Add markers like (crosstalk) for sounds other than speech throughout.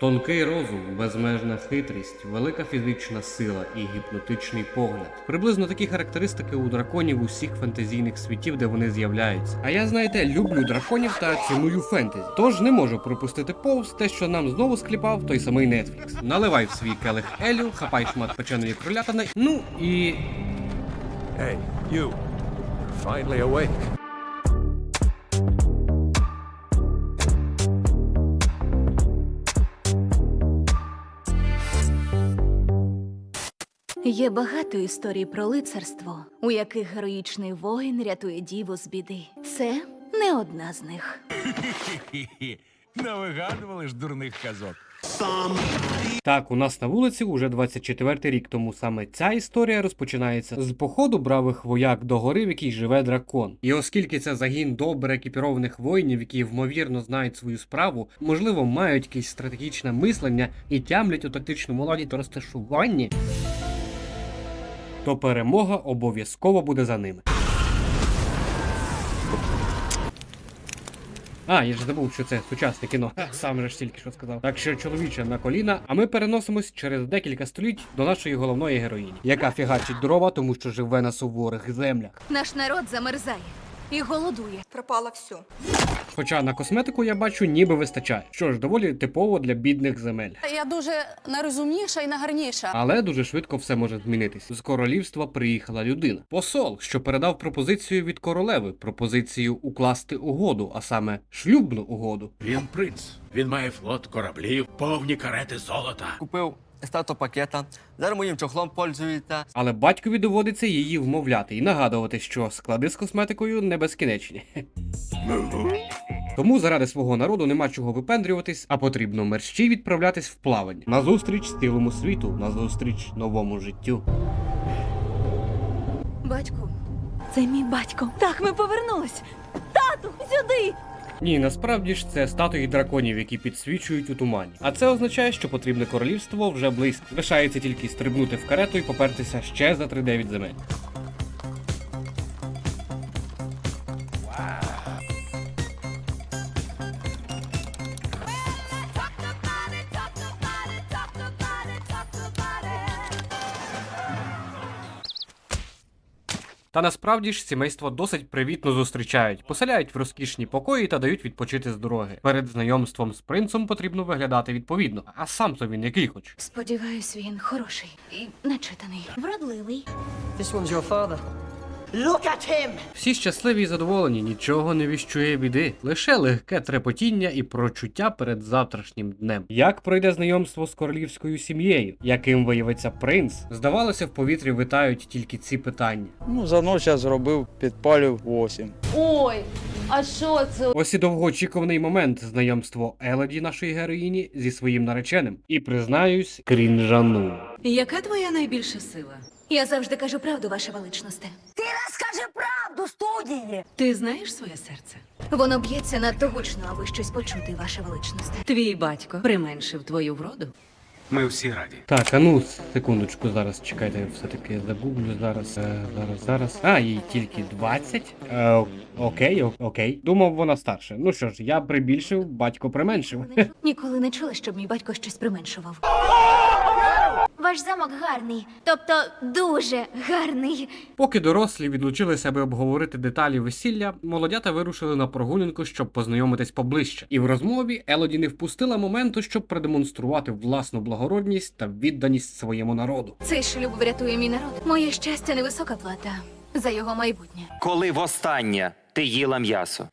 Тонкий розум, безмежна хитрість, велика фізична сила і гіпнотичний погляд. Приблизно такі характеристики у драконів усіх фентезійних світів, де вони з'являються. А я, знаєте, люблю драконів та ціную фентезі. Тож не можу пропустити повз те, що нам знову скліпав той самий Netflix. Наливай в свій келих Елю, хапай шмат печеної кролятини. Ну і Hey, you. Finally awake. Є багато історій про лицарство, у яких героїчний воїн рятує діву з біди. Це не одна з них. (laughs) Не вигадували ж дурних казок. Так, у нас на вулиці уже 24 рік, тому саме ця історія розпочинається з походу бравих вояк до гори, в якій живе дракон. І оскільки це загін добре екіпірованих воїнів, які ймовірно знають свою справу, можливо, мають якесь стратегічне мислення і тямлять у тактичному ладі та розташуванні, то перемога обов'язково буде за ними. А, я ж забув, що це сучасне кіно. Сам же ж тільки що сказав. Так що чоловіче на коліна, а ми переносимось через декілька століть до нашої головної героїні, яка фігачить дрова, тому що живе на суворих землях. Наш народ замерзає і голодує. Пропало все. Хоча на косметику я бачу, ніби вистачає, що ж доволі типово для бідних земель. Я дуже найрозумніша і найгарніша. Але дуже швидко все може змінитись. З королівства приїхала людина. Посол, що передав пропозицію від королеви, пропозицію укласти угоду, а саме шлюбну угоду. Він принц. Він має флот кораблів, повні карети золота. Купив стату пакета, зараз моїм чохлом пользується. Але батькові доводиться її вмовляти і нагадувати, що склади з косметикою не безкінечні. Тому заради свого народу нема чого випендрюватись, а потрібно мерщій відправлятись в плавання. Назустріч цілому світу, назустріч новому життю. Батьку, це мій батько. Так, ми повернулись. Тату, сюди! Ні, насправді ж це статуї драконів, які підсвічують у тумані. А це означає, що потрібне королівство вже близько. Лишається тільки стрибнути в карету і попертися ще за 3-9 земель. Та насправді ж сімейство досить привітно зустрічають, поселяють в розкішні покої та дають відпочити з дороги. Перед знайомством з принцем потрібно виглядати відповідно. А сам то він який хоч. Сподіваюсь, він хороший і начитаний. Вродливий. This one's your father. Всі щасливі і задоволені, нічого не віщує біди, лише легке трепотіння і прочуття перед завтрашнім днем. Як пройде знайомство з королівською сім'єю, яким виявиться принц? Здавалося, в повітрі витають тільки ці питання. Ну, за ніч я зробив, підпалив 8. Ой, а що це? Ось і довгоочікуваний момент знайомство Елоді, нашої героїні, зі своїм нареченим. І признаюсь, крінжану. Яка твоя найбільша сила? Я завжди кажу правду, ваша величносте. Ти розкажи правду студії! Ти знаєш своє серце? Воно б'ється надто гучно, аби щось почути, ваша величносте. Твій батько применшив твою вроду. Ми всі раді. Так, а ну секундочку, зараз чекайте, я все-таки забув зараз, е, зараз, зараз. А, їй тільки 20. Е, окей, о- окей. Думав, вона старша. Ну що ж, я прибільшив, батько применшив. Ніколи не чула, щоб мій батько щось применшував. (laughs) Ваш замок гарний, тобто дуже гарний. Поки дорослі відлучилися, аби обговорити деталі весілля, молодята вирушили на прогулянку, щоб познайомитись поближче. І в розмові Елоді не впустила моменту, щоб продемонструвати власну благородність та відданість своєму народу. Цей шлюб врятує мій народ. Моє щастя невисока плата за його майбутнє. Коли востаннє ти їла м'ясо?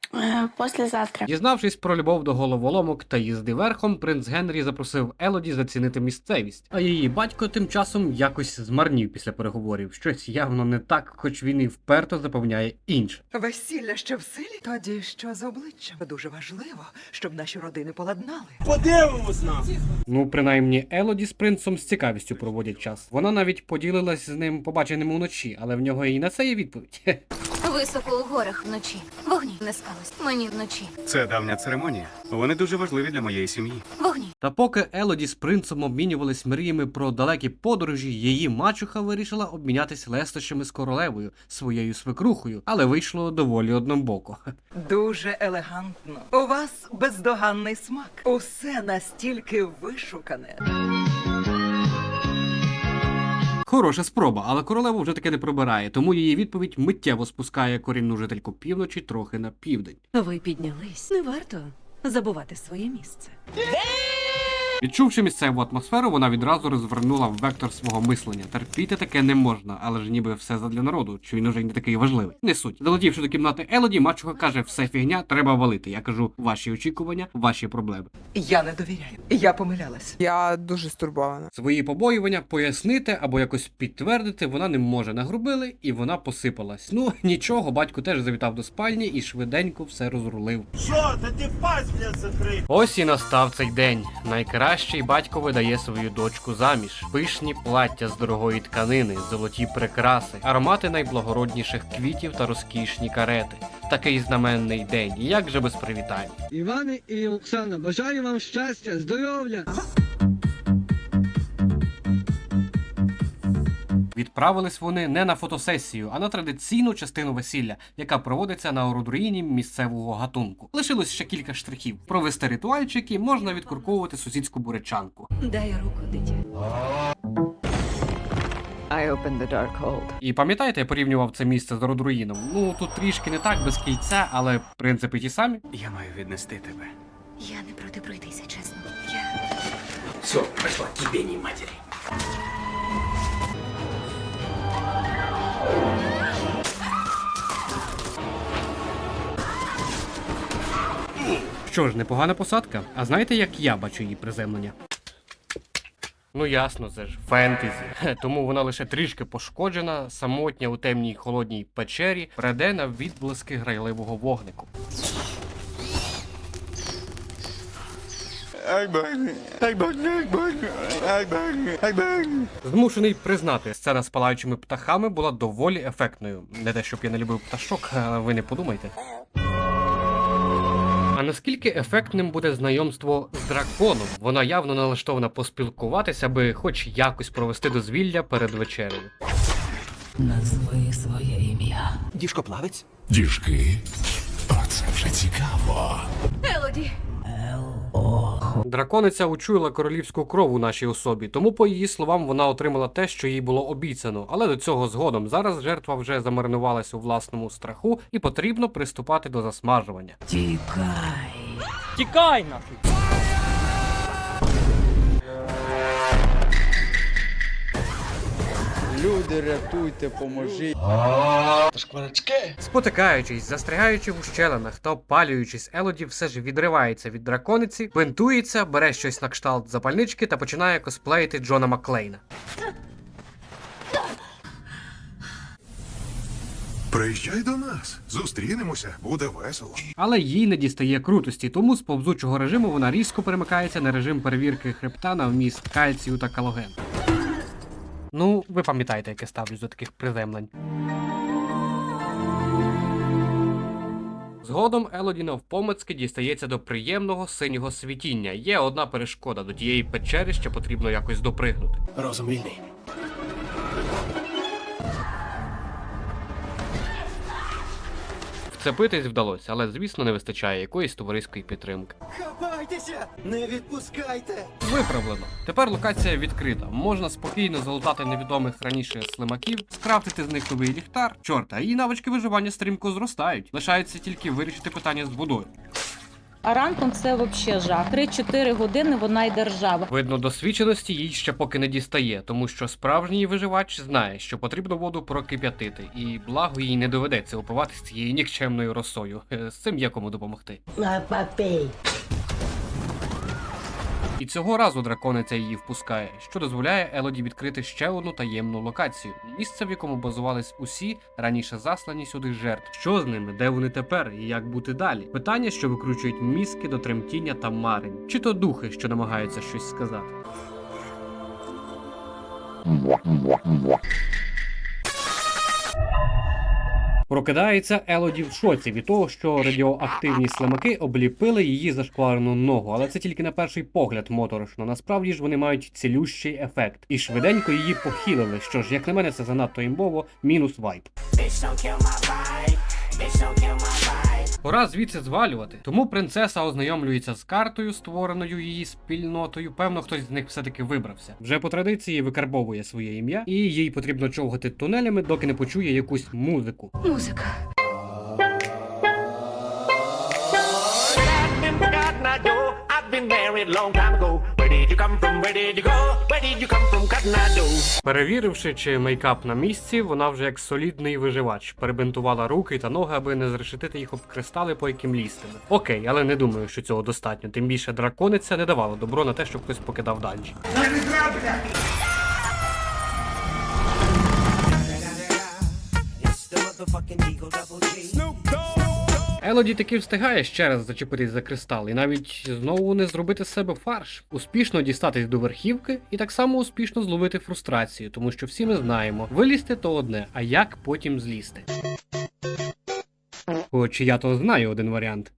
Послезавтра. Дізнавшись про любов до головоломок та їзди верхом, принц Генрі запросив Елоді зацінити місцевість. А її батько тим часом якось змарнів після переговорів. Щось явно не так, хоч він і вперто запевняє інше. Весілля ще в силі? Тоді що з обличчям? Дуже важливо, щоб наші родини поладнали. Подивимось Ну, принаймні, Елоді з принцом з цікавістю проводять час. Вона навіть поділилась з ним побаченим уночі, але в нього і на це є відповідь. (laughs) Високо у горах вночі. Вогні не скалось. Мені вночі. Це давня церемонія. Вони дуже важливі для моєї сім'ї. Вогні. Та поки Елоді з принцем обмінювались мріями про далекі подорожі, її мачуха вирішила обмінятись лестощами з королевою, своєю свекрухою, але вийшло доволі однобоко. Дуже елегантно. У вас бездоганний смак. Усе настільки вишукане. Хороша спроба, але королева вже таке не пробирає, тому її відповідь миттєво спускає корінну жительку півночі трохи на південь. Ви піднялись. Не варто забувати своє місце. Відчувши місцеву атмосферу, вона відразу розвернула вектор свого мислення. Терпіти таке не можна, але ж ніби все задля народу, чи він уже не такий важливий. Не суть. Залетівши до кімнати Елоді, мачуха каже, все фігня, треба валити. Я кажу, ваші очікування, ваші проблеми. Я не довіряю. Я помилялась. Я дуже стурбована. Свої побоювання пояснити або якось підтвердити вона не може. Нагрубили, і вона посипалась. Ну нічого, батько теж завітав до спальні і швиденько все розрулив. Чорт, ти пасть закрив! Ось і настав цей день. Найкращий батько видає свою дочку заміж. Пишні плаття з дорогої тканини, золоті прикраси, аромати найблагородніших квітів та розкішні карети. Такий знаменний день. Як же без привітань? Іване і Оксана, бажаю вам щастя, здоров'я. Відправились вони не на фотосесію, а на традиційну частину весілля, яка проводиться на орудруїні місцевого гатунку. Лишилось ще кілька штрихів. Провести ритуальчик і можна відкурковувати сусідську бурячанку. Дай руку, дитя. I opened the dark hold. І пам'ятаєте, я порівнював це місце з орудруїном? Ну тут трішки не так, без кільця, але принципи ті самі. Я маю віднести тебе. Я не проти пройтися, чесно. Я. Все, пройшла кібені матері. Що ж, непогана посадка. А знаєте, як я бачу її приземлення? Ну ясно, це ж фентезі. Тому вона лише трішки пошкоджена, самотня у темній холодній печері, преде на відблиски грайливого вогнику. Змушений признати, сцена з палаючими птахами була доволі ефектною. Не те, щоб я не любив пташок, але ви не подумайте. А наскільки ефектним буде знайомство з драконом? Вона явно налаштована поспілкуватися, аби хоч якось провести дозвілля перед вечерею. Назви своє ім'я. Діжкоплавець? Діжки. Оце вже цікаво. Елоді. Дракониця учуяла королівську кров у нашій особі, тому, по її словам, вона отримала те, що їй було обіцяно. Але до цього згодом зараз жертва вже замаринувалась у власному страху, і потрібно приступати до засмажування. Тікай. Тікай нафіг. Люди, рятуйте, поможіть. Спотикаючись, застрягаючи в ущелинах та опалюючись, Елоді все ж відривається від дракониці, бинтується, бере щось на кшталт запальнички та починає косплеїти Джона Маклейна. Приїжджай до нас. Зустрінемося, буде весело. Але їй не дістає крутості, тому з повзучого режиму вона різко перемикається на режим перевірки хребта на вміст кальцію та калоген. Ну, ви пам'ятаєте, як я ставлюсь до таких приземлень. Згодом Елоді навпомацьки дістається до приємного синього світіння. Є одна перешкода до тієї печери, ще потрібно якось допригнути. Розум Вцепитись вдалося, але звісно не вистачає якоїсь товариської підтримки. Хапайтеся! Не відпускайте! Виправлено. Тепер локація відкрита. Можна спокійно залутати невідомих раніше слимаків, скрафтити з них новий ліхтар. Чорта, і навички виживання стрімко зростають. Лишається тільки вирішити питання з водою. А ранком це взагалі жах. 3-4 години вона й держава. Видно, досвідченості їй ще поки не дістає, тому що справжній виживач знає, що потрібно воду прокип'ятити, і благо їй не доведеться упиватися цією нікчемною росою. Е, З цим є кому допомогти. І цього разу дракониця її впускає, що дозволяє Елоді відкрити ще одну таємну локацію місце, в якому базувались усі раніше заслані сюди жертви. Що з ними, де вони тепер і як бути далі? Питання, що викручують мізки до тремтіння та марень, чи то духи, що намагаються щось сказати. Прокидається Елоді в шоці від того, що радіоактивні слимаки обліпили її зашкварену ногу, але це тільки на перший погляд моторошно. Насправді ж вони мають цілющий ефект, і швиденько її похилили. Що ж, як на мене, це занадто імбово, мінус вайп. Пора звідси звалювати. Тому принцеса ознайомлюється з картою, створеною її спільнотою. Певно, хтось з них все-таки вибрався. Вже по традиції викарбовує своє ім'я, і їй потрібно човгати тунелями, доки не почує якусь музику. Музика. Перевіривши, чи мейкап на місці, вона вже як солідний виживач перебинтувала руки та ноги, аби не зрешетити їх об кристали, по яким лізтиме. Окей, але не думаю, що цього достатньо. Тим більше дракониця не давала добро на те, щоб хтось покидав данжі. Елоді таки встигає ще раз зачепитись за кристал і навіть знову не зробити з себе фарш, успішно дістатись до верхівки і так само успішно зловити фрустрацію, тому що всі ми знаємо, вилізти то одне, а як потім злізти. Хоч я то знаю один варіант.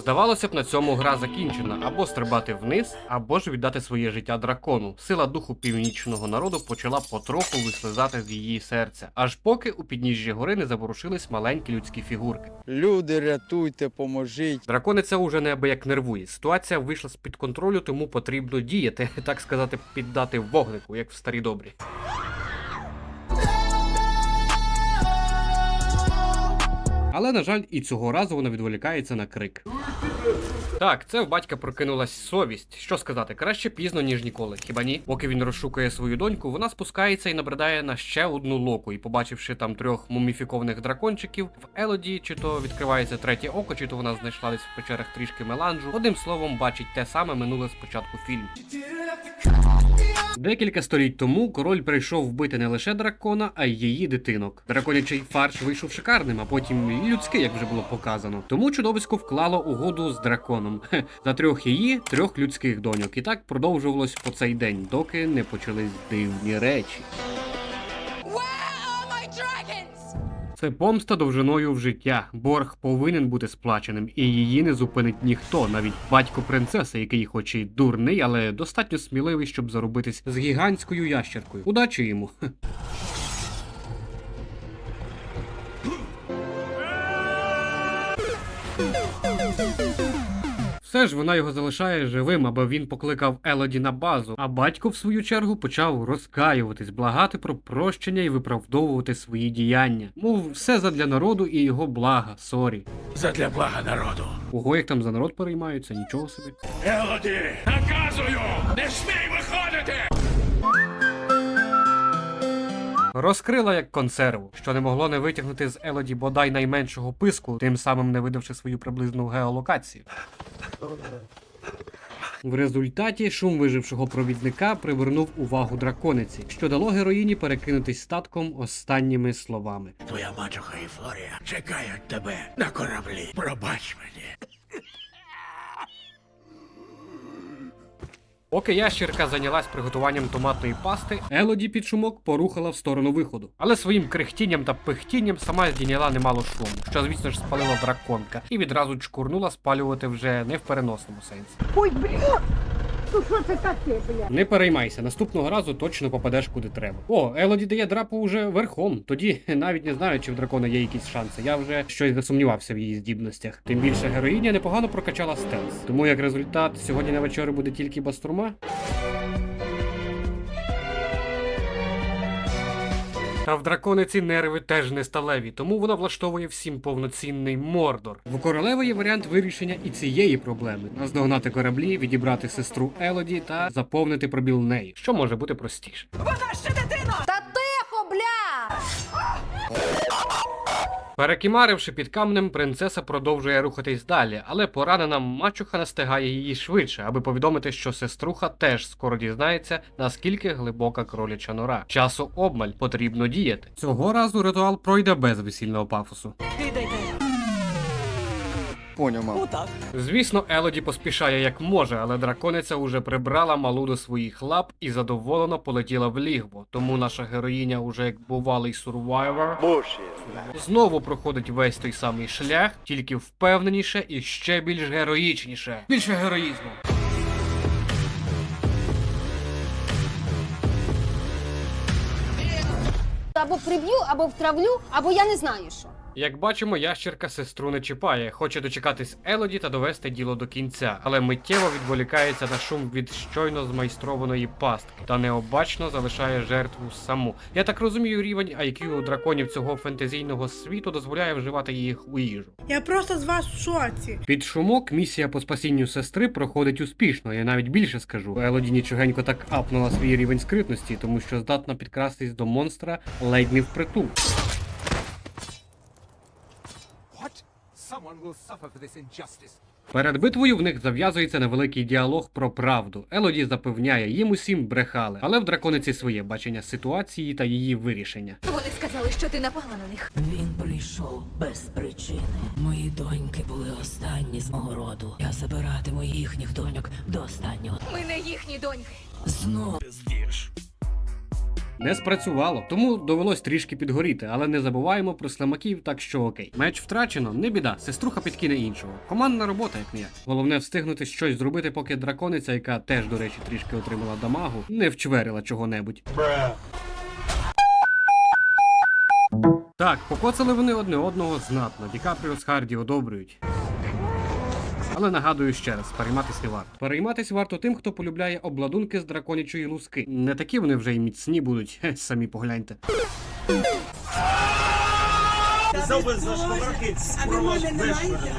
Здавалося б, на цьому гра закінчена, або стрибати вниз, або ж віддати своє життя дракону. Сила духу північного народу почала потроху вислизати з її серця, аж поки у підніжжі гори не заворушились маленькі людські фігурки. Люди, рятуйте, поможіть. Дракониця уже неабияк нервує. Ситуація вийшла з під контролю, тому потрібно діяти, (laughs) так сказати, піддати вогнику, як в старі добрі. Але, на жаль, і цього разу вона відволікається на крик. Good. Так, це в батька прокинулась совість. Що сказати, краще пізно, ніж ніколи. Хіба ні? Поки він розшукує свою доньку, вона спускається і набридає на ще одну локу. І побачивши там трьох муміфікованих дракончиків, в Елоді чи то відкривається третє око, чи то вона знайшла десь в печерах трішки меланжу. Одним словом, бачить те саме минуле спочатку фільму. Декілька століть тому король прийшов вбити не лише дракона, а й її дитинок. Драконячий фарш вийшов шикарним, а потім людський, як вже було показано. Тому чудовисько вклало угоду з драконом. Хе, (laughs) за трьох її, трьох людських доньок. І так продовжувалось по цей день, доки не почались дивні речі. Це помста довжиною в життя. Борг повинен бути сплаченим, і її не зупинить ніхто, навіть батько принцеси, який хоч і дурний, але достатньо сміливий, щоб заробитись з гігантською ящеркою. Удачі йому. (laughs) Все ж вона його залишає живим, аби він покликав Елоді на базу. А батько, в свою чергу, почав розкаюватись, благати про прощення і виправдовувати свої діяння. Мов, все задля народу і його блага, сорі. Задля блага народу. Ого, як там за народ переймаються, нічого собі. Елоді, наказую! Не смій виходити! Розкрила як консерву, що не могло не витягнути з Елоді бодай найменшого писку, тим самим не видавши свою приблизну геолокацію. В результаті шум вижившого провідника привернув увагу дракониці, що дало героїні перекинутись статком останніми словами. Твоя мачуха і Флорія чекають тебе на кораблі. Пробач мені. Поки ящірка зайнялась приготуванням томатної пасти, Елоді під шумок порухала в сторону виходу. Але своїм крехтінням та пихтінням сама здійняла немало шуму, що, звісно ж, спалила драконка, і відразу чкурнула спалювати вже не в переносному сенсі. Ой, бля! Ну що це таке, бля? Не переймайся, наступного разу точно попадеш куди треба. О, Елоді дає драпу уже верхом. Тоді навіть не знаю, чи в дракона є якісь шанси. Я вже щось засумнівався в її здібностях. Тим більше героїня непогано прокачала стелс. Тому як результат, сьогодні на вечорі буде тільки бастурма. Та в дракониці нерви теж не сталеві, тому вона влаштовує всім повноцінний мордор. В королеви є варіант вирішення і цієї проблеми: наздогнати кораблі, відібрати сестру Елоді та заповнити пробіл неї, що може бути простіше. Вона ще дитина! Та тихо, бля! Перекімаривши під камнем, принцеса продовжує рухатись далі, але поранена мачуха настигає її швидше, аби повідомити, що сеструха теж скоро дізнається, наскільки глибока кроляча нора. Часу обмаль потрібно діяти. Цього разу ритуал пройде без весільного пафосу. Поняв, мам. Звісно, Елоді поспішає як може, але дракониця уже прибрала малу до своїх лап і задоволено полетіла в лігво. Тому наша героїня, уже як бувалий сурвайвер, знову проходить весь той самий шлях, тільки впевненіше і ще більш героїчніше. Більше героїзму. Або приб'ю, або втравлю, або я не знаю що. Як бачимо, ящерка сестру не чіпає, хоче дочекатись Елоді та довести діло до кінця, але миттєво відволікається на шум від щойно змайстрованої пастки та необачно залишає жертву саму. Я так розумію, рівень IQ у драконів цього фентезійного світу дозволяє вживати їх у їжу. Я просто з вас в шоці. Під шумок місія по спасінню сестри проходить успішно. Я навіть більше скажу. Елоді нічогенько так апнула свій рівень скритності, тому що здатна підкрастись до монстра ледь не впритул. Перед битвою в них зав'язується невеликий діалог про правду. Елоді запевняє, їм усім брехали, але в дракониці своє бачення ситуації та її вирішення. Вони сказали, що ти напала на них. Він прийшов без причини. Мої доньки були останні з мого роду. Я забиратиму їхніх доньок до останнього. Ми не їхні доньки. Знову Не спрацювало, тому довелось трішки підгоріти, але не забуваємо про слимаків, так що окей. Меч втрачено, не біда, сеструха підкине іншого. Командна робота, як не. Головне встигнути щось зробити, поки дракониця, яка теж, до речі, трішки отримала дамагу, не вчверила чого-небудь. Так, покоцали вони одне одного знатно. Ді Капріо з Харді одобрюють. Але нагадую ще раз, перейматись не варто. Перейматись варто тим, хто полюбляє обладунки з драконячої луски. Не такі вони вже й міцні будуть, самі погляньте.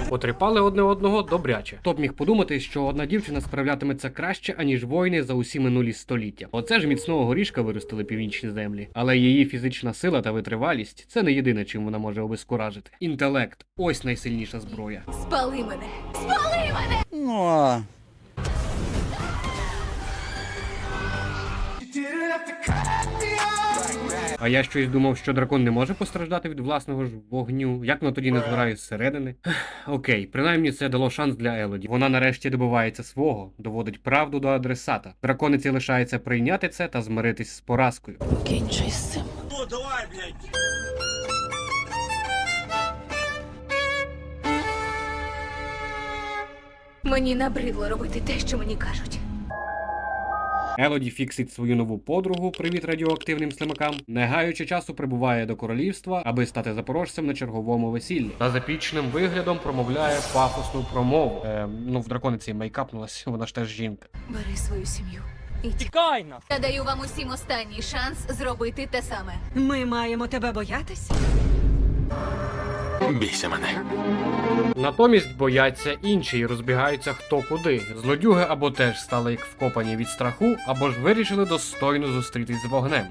Потріпали одне одного добряче. Хто б міг подумати, що одна дівчина справлятиметься краще, аніж воїни за усі минулі століття. Оце ж міцного горішка виростили північні землі. Але її фізична сила та витривалість це не єдине, чим вона може обезкуражити. Інтелект ось найсильніша зброя. Спали мене. Спали мене! Ну а. А я щось думав, що дракон не може постраждати від власного ж вогню. Як воно тоді не згорає зсередини? Окей, принаймні це дало шанс для Елоді. Вона нарешті добивається свого, доводить правду до адресата. Дракониці лишається прийняти це та змиритись з поразкою. покінчуй з цим. Мені набридло робити те, що мені кажуть. Елоді фіксить свою нову подругу, привіт радіоактивним слимакам, не гаючи часу прибуває до королівства, аби стати запорожцем на черговому весіллі. Та з епічним виглядом промовляє пафосну промову. Е, ну, в дракониці мейкапнулась, вона ж теж жінка. Бери свою сім'ю. І тікай Я даю вам усім останній шанс зробити те саме. Ми маємо тебе боятись? Бійся мене. Натомість бояться інші і розбігаються хто куди. Злодюги або теж стали як вкопані від страху, або ж вирішили достойно зустрітись з вогнем.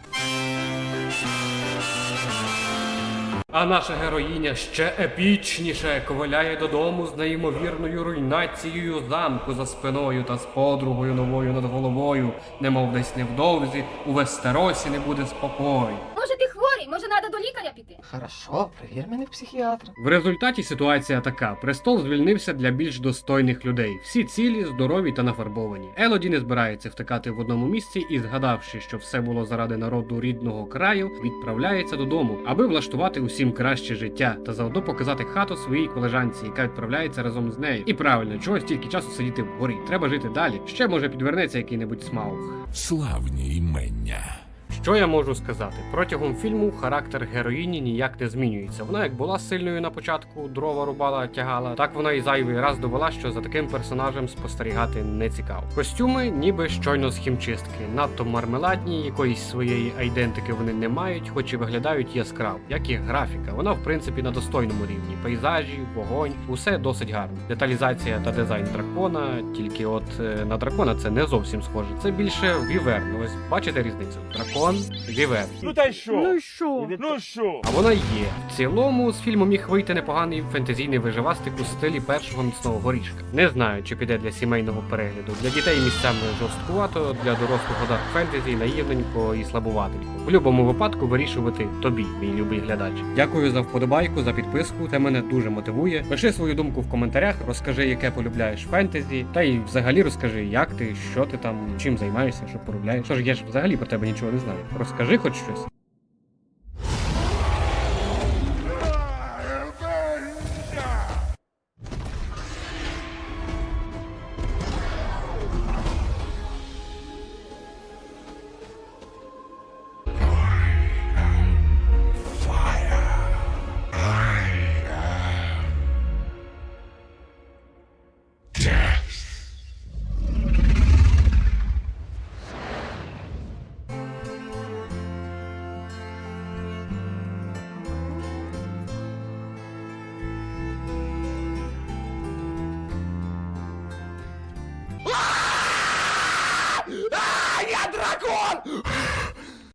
А наша героїня ще епічніше коваляє додому з неймовірною руйнацією замку за спиною та з подругою новою над головою, немов десь невдовзі у Вестеросі не буде спокою. Може, ти хворий, може, треба до лікаря піти. Хорошо, привір мене психіатра. В результаті ситуація така: престол звільнився для більш достойних людей. Всі цілі, здорові та нафарбовані. Елоді не збирається втикати в одному місці і, згадавши, що все було заради народу рідного краю, відправляється додому, аби влаштувати усім краще життя та заодно показати хату своїй колежанці, яка відправляється разом з нею. І правильно, чого стільки часу сидіти вгорі. Треба жити далі. Ще може підвернеться який-небудь смауг. Славні імення. Що я можу сказати? Протягом фільму характер героїні ніяк не змінюється. Вона як була сильною на початку, дрова рубала, тягала, так вона і зайвий раз довела, що за таким персонажем спостерігати не цікаво. Костюми ніби щойно з хімчистки, надто мармеладні, якоїсь своєї айдентики вони не мають, хоч і виглядають яскраво, як і графіка. Вона в принципі на достойному рівні. Пейзажі, вогонь, усе досить гарно. Деталізація та дизайн дракона, тільки от е, на дракона це не зовсім схоже. Це більше віверн. Ось бачите різницю? Дракон Бон Вівер. Ну та й що? Ну і що? Ну що? А вона є. В цілому з фільму міг вийти непоганий фентезійний виживастик у стилі першого міцного горішка. Не знаю, чи піде для сімейного перегляду. Для дітей місцями жорсткувато, для дорослого дарк фентезі наївненько і слабуватенько. В будь-якому випадку вирішувати тобі, мій любий глядач. Дякую за вподобайку, за підписку. Це мене дуже мотивує. Пиши свою думку в коментарях, розкажи, яке полюбляєш фентезі, та й взагалі розкажи, як ти, що ти там, чим займаєшся, що полюбляєш. Тож я ж взагалі про тебе нічого не знаю. Розкажи хоч щось.